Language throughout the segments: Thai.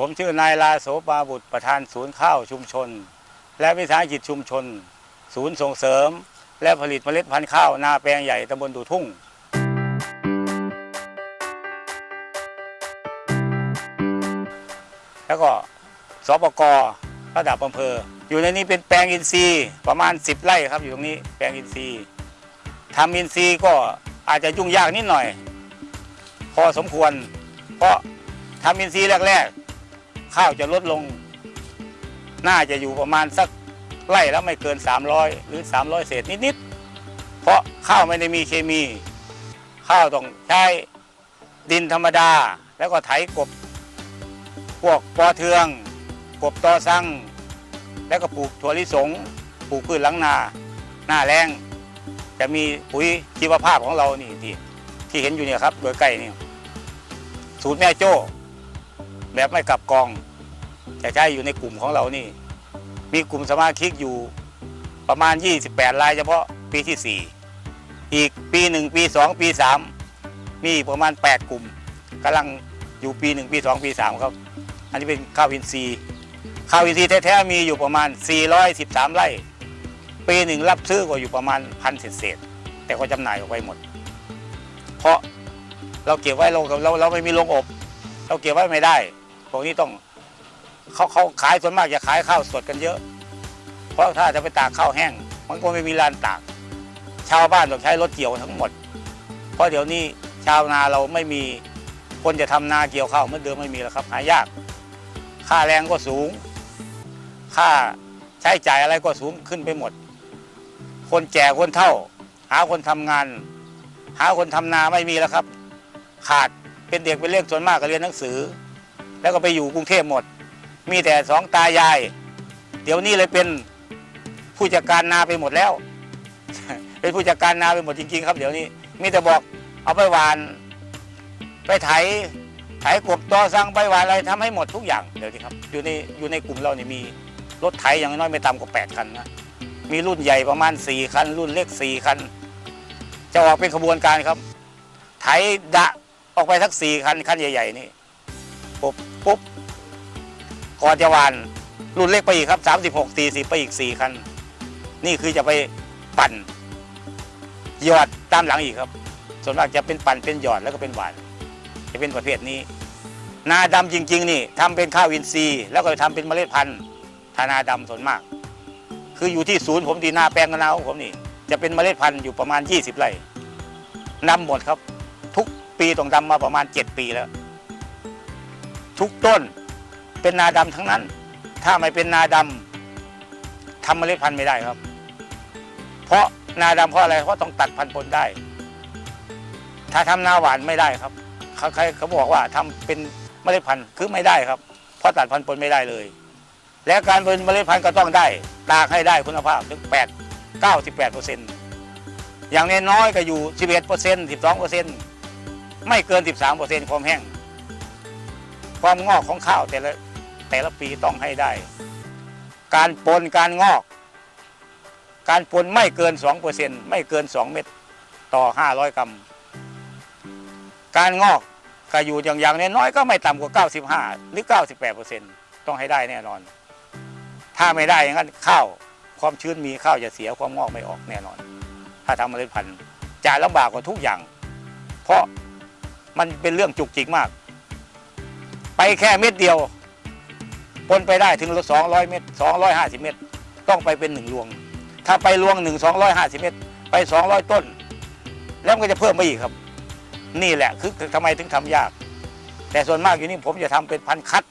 ผมชื่อนายลาโสปาบุตรประธานศูนย์ข้าวชุมชน และวิสาหกิจชุมชน ศูนย์ส่งเสริม และผลิตเมล็ดพันธุ์ข้าวนาแปลงใหญ่ตำบลดูทุ่ง แล้วก็สปกระดับอำเภอ อยู่ในนี้เป็นแปลงอินทรีย์ประมาณ 10 ไร่ครับอยู่ตรงนี้แปลงอินทรีย์ทำอินทรีย์ก็อาจจะยุ่งยากนิดหน่อย พอสมควร เพราะทำอินทรีย์แรก ๆ ข้าวจะลดลง น่าจะอยู่ประมาณสักไร่แล้วไม่เกิน 300 หรือ 300 เศษนิดๆ เพราะข้าวไม่ได้มีเคมี ข้าวต้องใช้ดินธรรมดา แล้วก็ไถกบ พวกปอเทือง กบตอซัง แล้วก็ปลูกถั่วลิสง ปลูกพืชหลังนา หน้าแรงจะมีปุ๋ยชีวภาพของเรานี่ที่ที่เห็นอยู่เนี่ยครับโดยใกล้นี่สูตรแม่โจ้ แบบไม่กลับกอง จะใช้อยู่ในกลุ่มของเรานี่ มีกลุ่มสมาชิกอยู่ประมาณ 28 รายเฉพาะปีที่ 4 อีกปีหนึ่งปี 2 ปี 3มีอีประมาณ 8 กลุ่มกำลังอยู่ปี 1 ปี 2 ปี 3 ครับ อันนี้เป็นข้าวอินทรีย์ข้าวอินทรีย์แท้ๆมีอยู่ประมาณ 413 ไร่ ปีหนึ่งรับซื้อก็อยู่ประมาณพันเศษแต่ก็จำหน่ายออกไปหมด เพราะเราเก็บไว้เราเราเราไม่มีโรงอบ เราเก็บไว้ไม่ได้พวกนี้ต้อง เขาเขาขายส่วนมากจะขายข้าวสดกันเยอะ เพราะถ้าจะไปตากข้าวแห้ง มันก็ไม่มีร้านตาก ชาวบ้านต้องใช้รถเกี่ยวทั้งหมด เพราะเดี๋ยวนี้ชาวนาเราไม่มีคนจะทำนาเกี่ยวข้าวเมื่อเดิมไม่มีแล้วครับหายาก ค่าแรงก็สูง ค่าใช้จ่ายอะไรก็สูงขึ้นไปหมด คนแก่คนเฒ่า หาคนทำงาน หาคนทำนาไม่มีแล้วครับ ขาดเป็นเด็กเป็นเล็กส่วนมากก็เรียนหนังสือ แล้วก็ไปอยู่กรุงเทพหมด มีแต่สองตายาย เดี๋ยวนี้เลยเป็นผู้จัดการนาไปหมดแล้ว เป็นผู้จัดการนาไปหมดจริง ๆ ครับ เดี๋ยวนี้ มีแต่บอกเอาไปหวาน ไปไถไถกบตอสั่งไปหวานอะไรทำให้หมดทุกอย่างเดี๋ยวนี้ครับ อยู่ในอยู่ในกลุ่มเราเนี่ยมีรถไถอย่างน้อยไม่ต่ำกว่า8คันนะมีรุ่นใหญ่ประมาณ4คัน รุ่นเล็ก4คัน จะออกเป็นขบวนการครับ ไถดะออกไปสักสี่คันคันใหญ่ ๆ นี่ปุ๊บปุ๊บ ก่อนจะหวานรุ่นเล็กไปอีกครับ 36 40ไปอีก 4 คัน นี่คือจะไปปั่นหยอดตามหลังอีกครับ ส่วนมากจะเป็นปั่นเป็นหยอดแล้วก็เป็นหวาน จะเป็นประเภทนี้ นาดำจริง ๆ นี่ทำเป็นข้าวอินทรีย์ แล้วก็ทำเป็นเมล็ดพันธุ์ทานาดำส่วนมาก คืออยู่ที่ศูนย์ผมที่นาแปลงนาของผมนี่ จะเป็นเมล็ดพันธุ์อยู่ประมาณ 20 ไร่นำหมดครับ ทุกปีต้องดำมาประมาณ 7 ปีแล้ว ทุกต้น เป็นนาดำทั้งนั้น ถ้าไม่เป็นนาดำทำเมล็ดพันธุ์ไม่ได้ครับ เพราะนาดำเพราะอะไรเพราะต้องตัดพันธุ์ปนได้ ถ้าทำนาหวานไม่ได้ครับเขาเขาบอกว่าทำเป็นเมล็ดพันธุ์คือไม่ได้ครับ เพราะตัดพันธุ์ปนไม่ได้เลย และการเป็นเมล็ดพันธุ์ก็ต้องได้ ตากให้ได้คุณภาพถึง8 98เปอร์เซ็นต์อย่างน้อยก็อยู่ 11เปอร์เซ็นต์12เปอร์เซ็นต์ไม่เกิน 13เปอร์เซ็นต์ความแห้งความงอกของข้าวแต่ละ แต่ละปีต้องให้ได้ การปนการงอก การปนไม่เกิน2เปอร์เซ็นต์ไม่เกิน 2 เม็ดต่อ 500 กรัม การงอกก็อยู่อย่างอย่างน้อยก็ไม่ต่ำกว่า 95 หรือ 98เปอร์เซ็นต์ต้องให้ได้แน่นอน ถ้าไม่ได้อย่างนั้นข้าวความชื้นมีข้าวจะเสียความงอกไม่ออกแน่นอน ถ้าทำเมล็ดพันธุ์จะลำบากกว่าทุกอย่าง เพราะมันเป็นเรื่องจุกจิกมาก ไปแค่เม็ดเดียว ปนไปได้ถึง 200 เม็ด250 เม็ดต้องไปเป็นหนึ่งรวง ถ้าไปรวงหนึ่ง250 เม็ดไป 200 ต้น แล้วมันก็จะเพิ่มไปอีกครับ นี่แหละคือทำไมถึงทำยาก แต่ส่วนมากอยู่นี่ผมจะทำเป็นพันคัด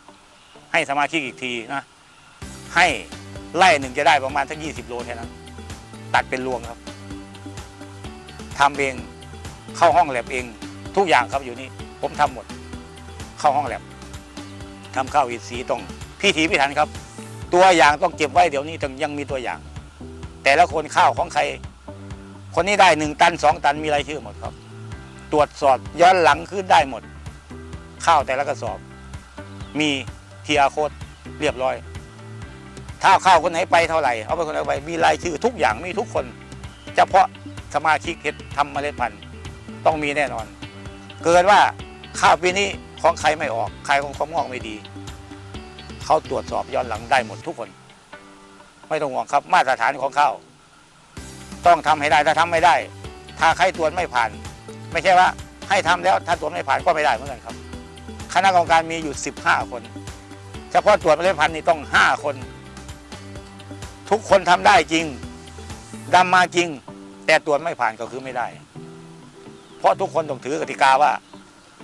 ให้สมาชิกอีกทีนะ ให้ไล่หนึ่งจะได้ประมาณสักยี่สิบโลแค่นั้น ตัดเป็นรวงครับทำเองเข้าห้องแลบเอง ทุกอย่างครับอยู่นี่ผมทำหมด เข้าห้องแลบทำข้าวอินทรีย์ต้อง พิถีพิถันครับ ตัวอย่างต้องเก็บไว้เดี๋ยวนี้ถึงยังมีตัวอย่าง แต่ละคนข้าวของใคร คนนี้ได้หนึ่งตันสองตันมีรายชื่อหมดครับ ตรวจสอบย้อนหลังขึ้นได้หมด ข้าวแต่ละกระสอบ มีทีอาโคดเรียบร้อย ถ้าข้าวคนไหนไปเท่าไหร่เอาไปคนไหนไปมีรายชื่อทุกอย่างมีทุกคนเฉพาะสมาชิกเฮ็ดทำเมล็ดพันธุ์ต้องมีแน่นอน เกิดว่าข้าวปีนี้ของใครไม่ออก ใครของความงอกไม่ดี เขาตรวจสอบย้อนหลังได้หมดทุกคน ไม่ต้องห่วงครับมาตรฐานของเขาต้องทำให้ได้ถ้าทำไม่ได้ ถ้าใครตรวจไม่ผ่าน ไม่ใช่ว่าให้ทำแล้วถ้าตรวจไม่ผ่านก็ไม่ได้เหมือนกันครับ คณะกรรมการมีอยู่ 15 คนเฉพาะตรวจเมล็ดพันธุ์นี่ต้อง 5 คน ทุกคนทำได้จริงดำมาจริง แต่ตรวจไม่ผ่านก็คือไม่ได้ เพราะทุกคนต้องถือกติกาว่า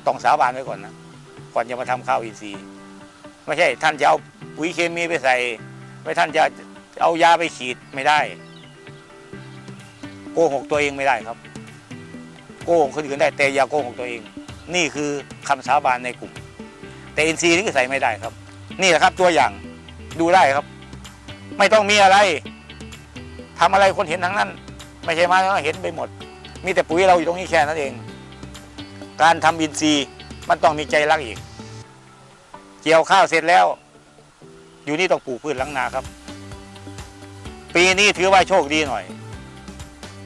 ต้องสาบานไว้ก่อนนะก่อนจะมาทำข้าวอินทรีย์ ไม่ใช่ท่านจะเอาปุ๋ยเคมีไปใส่ ไม่ท่านจะเอายาไปฉีดไม่ได้ โกหกตัวเองไม่ได้ครับ โกหกคนอื่นได้แต่อย่าโกหกตัวเอง นี่คือคำสาบานในกลุ่ม แต่อินทรีย์นี่ก็ใส่ไม่ได้ครับ นี่แหละครับตัวอย่างดูได้ครับ ไม่ต้องมีอะไรทำอะไรคนเห็นทั้งนั้น ไม่ใช่มาเห็นไปหมด มีแต่ปุ๋ยเราอยู่ตรงนี้แค่นั้นเอง การทำอินทรีย์มันต้องมีใจรักอีก เกี่ยวข้าวเสร็จแล้ว อยู่นี่ต้องปลูกพืชหลังนาครับ ปีนี้ถือว่าโชคดีหน่อย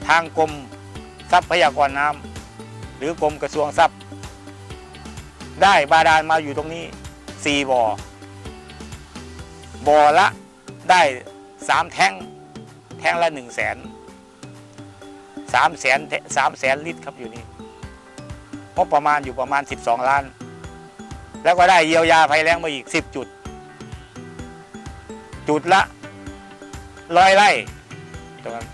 ทางกรมทรัพยากรน้ำหรือกรมกระทรวงทรัพย์ ได้บาดาลมาอยู่ตรงนี้สี่บ่อบ่อละได้สามแท่งแท่งละหนึ่งแสนสามแสนสามแสนลิตรครับอยู่นี่งบประมาณอยู่ประมาณ 12 ล้าน แล้วก็ได้เยียวยาภัยแล้งมาอีก 10 จุด จุดละร้อยไร่ตรงนั้น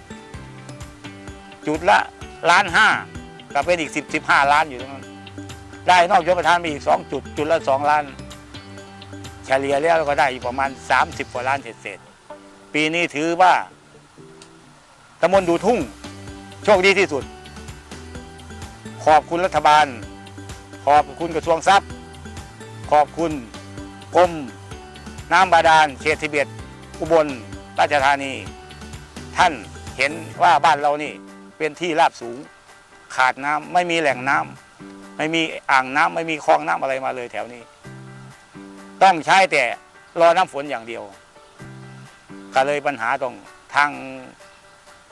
จุดละล้านห้าก็เป็นอีก 10 15 ล้านอยู่ตรงนั้น ได้นอกยกประทานมาอีก 2 จุด จุดละ 2 ล้าน เฉลี่ยแล้วก็ได้อยู่ประมาณ 30กว่าล้านเศษปีนี้ถือว่าตำบลดูทุ่ง โชคดีที่สุด ขอบคุณรัฐบาล ขอบคุณกระทรวงทรัพย์ ขอบคุณกรมน้ำบาดาลเขตทิเบตอุบลราชธานี ท่านเห็นว่าบ้านเรานี่เป็นที่ราบสูง ขาดน้ำไม่มีแหล่งน้ำไม่มีอ่างน้ำไม่มีคลองน้ำอะไรมาเลยแถวนี้ ต้องใช้แต่รอน้ำฝนอย่างเดียว ก็เลยปัญหาตรงทาง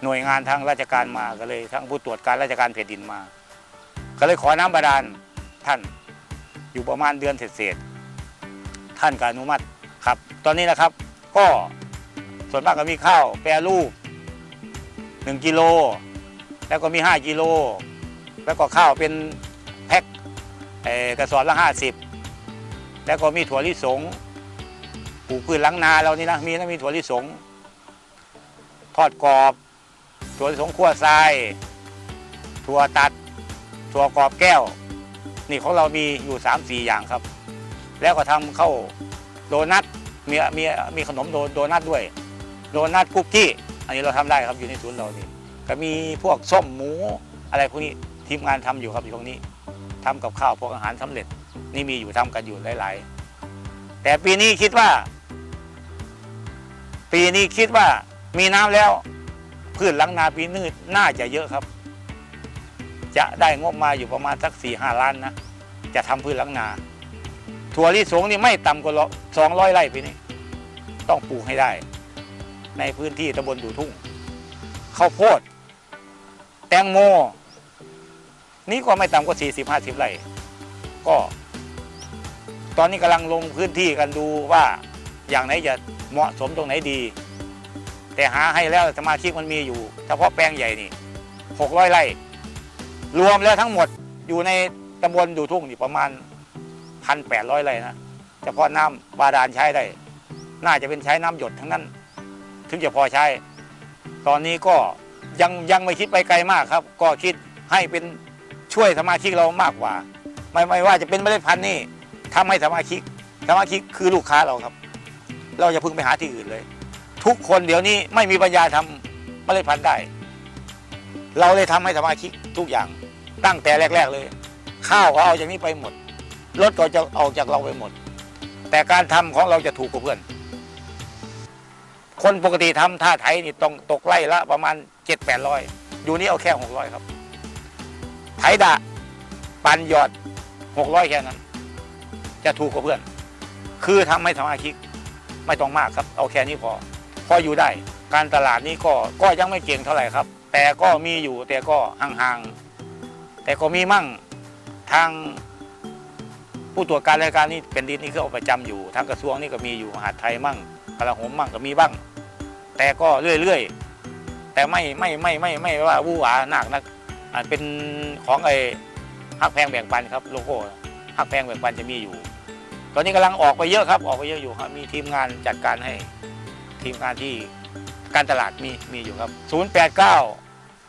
หน่วยงานทางราชการมาก็เลยทั้งผู้ตรวจการราชการแผ่นดินมา ก็เลยขอน้ำบาดาลท่าน อยู่ประมาณเดือนเศษๆท่านก็อนุมัติครับ ตอนนี้นะครับก็ส่วนมากก็มีข้าวแปรรูปหนึ่งกิโลแล้วก็มีห้ากิโลแล้วก็ข้าวเป็นแพ็คกระสอบละห้าสิบแล้วก็มีถั่วลิสงปลูกพืชหลังนาเรานี่นะมีนะมีถั่วลิสงทอดกรอบ ถั่วลิสงคั่วทราย ถั่วตัด ถั่วกรอบแก้ว นี่ของเรามีอยู่3ามสี่อย่างครับ แล้วก็ทำเข้าวโดนัทมีมีมีขนมโดโดนัทด้วย โดนัทคุกกี้ อันนี้เราทำได้ครับอยู่ในศูนย์เรานี่ก็มีพวกส้มหมูอะไรพวกนี้ทีมงานทำอยู่ครับอยู่ตรงนี้ทำกับข้าวพวกอาหารสำเร็จ นี่มีอยู่ทำกันอยู่หลาย ๆ แต่ปีนี้คิดว่า ปีนี้คิดว่ามีน้ำแล้วพืชหลังนาปีนี้น่าจะเยอะครับ จะได้งบมาอยู่ประมาณสักสี่ห้าล้านนะ จะทำพืชหลังนา ถั่วลิสงนี่ไม่ต่ำกว่าสองร้อยไร่ปีนี้ ต้องปลูกให้ได้ ในพื้นที่ตำบลดูทุ่งข้าวโพด แตงโม นี่ก็ไม่ต่ำกว่าสี่สิบห้าสิบไร่ก็ ตอนนี้กำลังลงพื้นที่กันดูว่าอย่างไหนจะเหมาะสมตรงไหนดี แต่หาให้แล้วสมาชิกมันมีอยู่ เฉพาะแปลงใหญ่นี่หกร้อยไร่ รวมแล้วทั้งหมดอยู่ในตำบลดูทุ่งนี่ประมาณพันแปดร้อยไร่นะเฉพาะน้ำบาดาลใช้ได้ น่าจะเป็นใช้น้ำหยดทั้งนั้น ถึงจะพอใช้ ตอนนี้ก็ยังยังไม่คิดไปไกลมากครับ ก็คิดให้เป็นช่วยสมาชิกเรามากกว่า ไม่ไม่ว่าจะเป็นเมล็ดพันธุ์นี่ทำให้สมาชิกสมาชิกคือลูกค้าเราครับ เราจะพึ่งไปหาที่อื่นเลย ทุกคนเดี๋ยวนี้ไม่มีปัญญาทำเมล็ดพันธุ์ได้ เราเลยทำให้สมาชิกทุกอย่างตั้งแต่แรก ๆ เลย ข้าวก็เอาจากนี้ไปหมดรถก็จะเอาจากเราไปหมด แต่การทำของเราจะถูกกว่าเพื่อน คนปกติทำท่าไถนี่ต้องตกไล่ละประมาณเจ็ดแปดร้อยอยู่นี่เอาแค่หกร้อยครับ ไถดะปันหยอดหกร้อยแค่นั้น จะถูกกว่าเพื่อน คือทำให้สมาชิกไม่ต้องมากครับ เอาแค่นี้พอ พออยู่ได้ การตลาดนี้ก็ก็ยังไม่เก่งเท่าไหร่ครับ แต่ก็มีอยู่แต่ก็ห่างๆแต่ก็มีมั่งทางผู้ตรวจการรายการนี่เป็นดินนี่คือเอาประจำอยู่ ทางกระทรวงนี่ก็มีอยู่มหาดไทยมั่งกระหมมั่งก็มีบ้าง แต่ก็เรื่อยๆ แต่ไม่ไม่ไม่ไม่ไม่ว่าวู้หวาหนักนักเป็นของไอ้ฮักแพงแบ่งปันครับโลโก้ฮักแพงแบ่งปันจะมีอยู่ ตอนนี้กำลังออกไปเยอะครับ ออกไปเยอะอยู่ครับ มีทีมงานจัดการให้ทีมงานที่การตลาดมีมีอยู่ครับ 089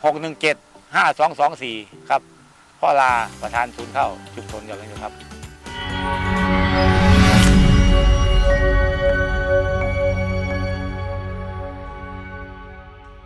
617 5224 ครับพ่อลาประธานศูนย์เข้าชุมชนกันเลยนะครับ